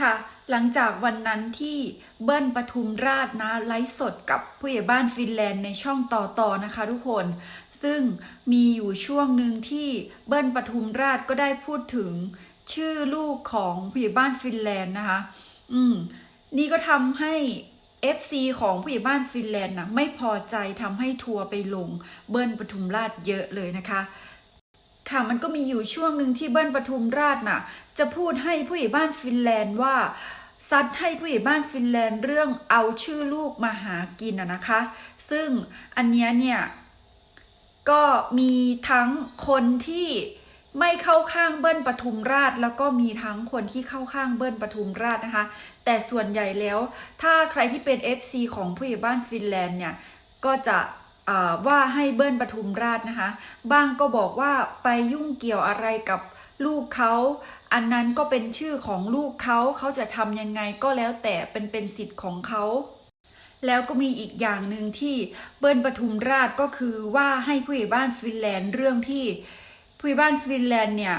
ค่ะ หลังจากวันนั้นที่เบิ้ลปทุมราชนะไลฟ์สดกับผู้ใหญ่บ้านฟินแลนด์ในช่องต่อต่อนะคะทุกคน ซึ่งมีอยู่ช่วงหนึ่งที่เบิ้ลปทุมราชก็ได้พูดถึงชื่อลูกของผู้ใหญ่บ้านฟินแลนด์นะคะ อืม นี่ก็ทำให้ FC ของผู้ใหญ่บ้านฟินแลนด์นะไม่พอใจทำให้ทัวร์ไปลงเบิ้ลปทุมราชเยอะเลยนะคะ ค่ะมันก็มีอยู่ช่วงหนึ่งที่เบิ้ลปทุมราชน่ะ จะพูดให้ผู้ใหญ่บ้านฟินแลนด์ว่าซัดให้ผู้ใหญ่บ้านฟินแลนด์เรื่องเอาชื่อลูกมาหากินอะนะคะ ซึ่งอันนี้เนี่ย ก็มีทั้งคนที่ไม่เข้าข้างเบิ้ลปทุมราช แล้วก็มีทั้งคนที่เข้าข้างเบิ้ลปทุมราชนะคะ แต่ส่วนใหญ่แล้ว ถ้าใครที่เป็น FC ของผู้ใหญ่บ้านฟินแลนด์เนี่ย ก็จะ ว่าให้เบิ้ลปทุมราชนะคะ บ้างก็บอกว่าไปยุ่งเกี่ยวอะไรกับลูกเขาอันนั้นก็เป็นชื่อของลูกเขาเขาจะทำยังไงก็แล้วแต่เป็นเป็นสิทธิ์ของเขาแล้วก็มีอีกอย่างหนึ่งที่เบิ้ลปทุมราชก็คือว่าให้ผู้ใหญ่บ้านฟินแลนด์เรื่องที่ผู้ใหญ่บ้านฟินแลนด์เนี่ย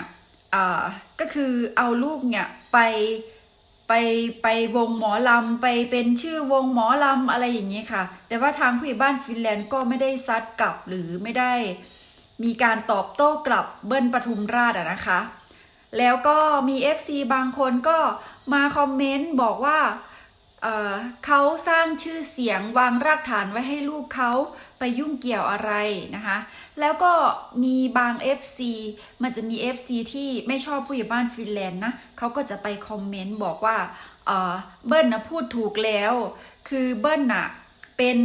ก็คือเอาลูกเนี่ยไป ไปไปวงหมอลำไปเป็นชื่อวงหมอลำอะไรอย่างนี้ค่ะ แต่ว่าทางผู้ใหญ่บ้านฟินแลนด์ก็ไม่ได้ซัดกลับหรือไม่ได้มีการตอบโต้กลับเบิ้ลปทุมราชอะนะคะ แล้วก็มี FC บางคนก็มาคอมเมนต์บอกว่า เเขาสร้างชื่อเสียงวางรากฐานไว้ให้ลูกเขาไปยุ่งเกี่ยวอะไรนะคะ แล้วก็มีบาง FC มันจะมี FC ที่ไม่ชอบผู้ใหญ่บ้านฟินแลนด์นะเขาก็จะไปคอมเมนต์บอกว่าเเบิ้ลนะพูดถูกแล้ว คือเบิ้ลน่ะเป็น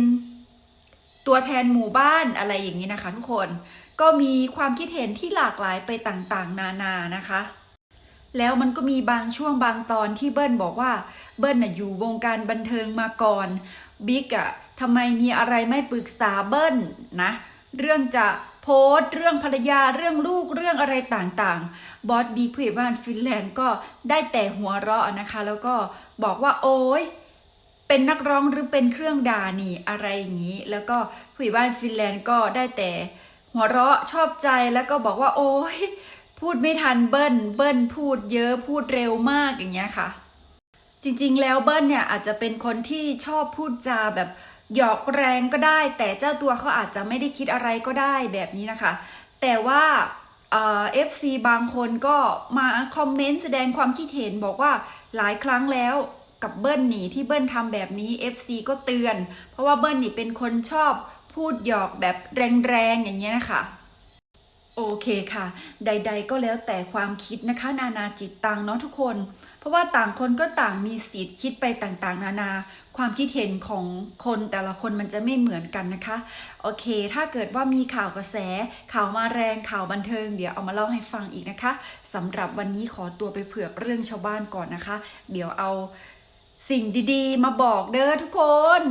ตัวแทนหมู่บ้านอะไรอย่างนี้นะคะทุกคน ก็มีความคิดเห็นที่หลากหลายไปต่างๆ นานานะคะ แล้วมันก็มีบางช่วงบางตอนที่เบิ้ลบอกว่าเบิ้ลน่ะอยู่วงการบันเทิงมาก่อนบิ๊กอะทำไมมีอะไรไม่ปรึกษาเบิ้ลนะเรื่องจะโพสต์เรื่องภรรยาเรื่องลูกเรื่องอะไรต่างๆ บอสบิ๊กผู้ใหญ่บ้านฟินแลนด์ก็ได้แต่หัวเราะนะคะ แล้วก็บอกว่าโอ้ยเป็นนักร้องหรือเป็นเครื่องด่านี่อะไรอย่างนี้ แล้วก็ผู้ใหญ่บ้านฟินแลนด์ก็ได้แต่หัวเราะชอบใจแล้วก็บอกว่าโอ้ย พูดไม่ทันเบิ้ลเบิ้ลพูดเยอะพูดเร็วมากอย่างเงี้ยค่ะ จริงๆแล้วเบิ้ลเนี่ยอาจจะเป็นคนที่ชอบพูดจาแบบหยอกแรงก็ได้ แต่เจ้าตัวเขาอาจจะไม่ได้คิดอะไรก็ได้แบบนี้นะคะ แต่ว่าเอฟซีบางคนก็มาคอมเมนต์แสดงความคิดเห็นบอกว่าหลายครั้งแล้วกับเบิ้ลหนีที่เบิ้ลทำแบบนี้ FC ก็เตือน เพราะว่าเบิ้ลนี่เป็นคนชอบพูดหยอกแบบแรงๆอย่างเงี้ยนะคะ โอเคค่ะ ใด ๆ ก็แล้วแต่ความคิดนะคะ นานาจิตตังเนาะทุกคน เพราะว่าต่างคนก็ต่างมีสิทธิ์คิดไปต่างๆ นานา ความคิดเห็นของคนแต่ละคนมันจะไม่เหมือนกันนะคะ โอเค ถ้าเกิดว่ามีข่าวกระแส ข่าวมาแรงข่าวบันเทิง เดี๋ยวเอามาเล่าให้ฟังอีกนะคะสำหรับวันนี้ขอตัวไปเผือกเรื่องชาวบ้านก่อนนะคะ เดี๋ยวเอาสิ่งดีๆ มาบอกเด้อทุกคน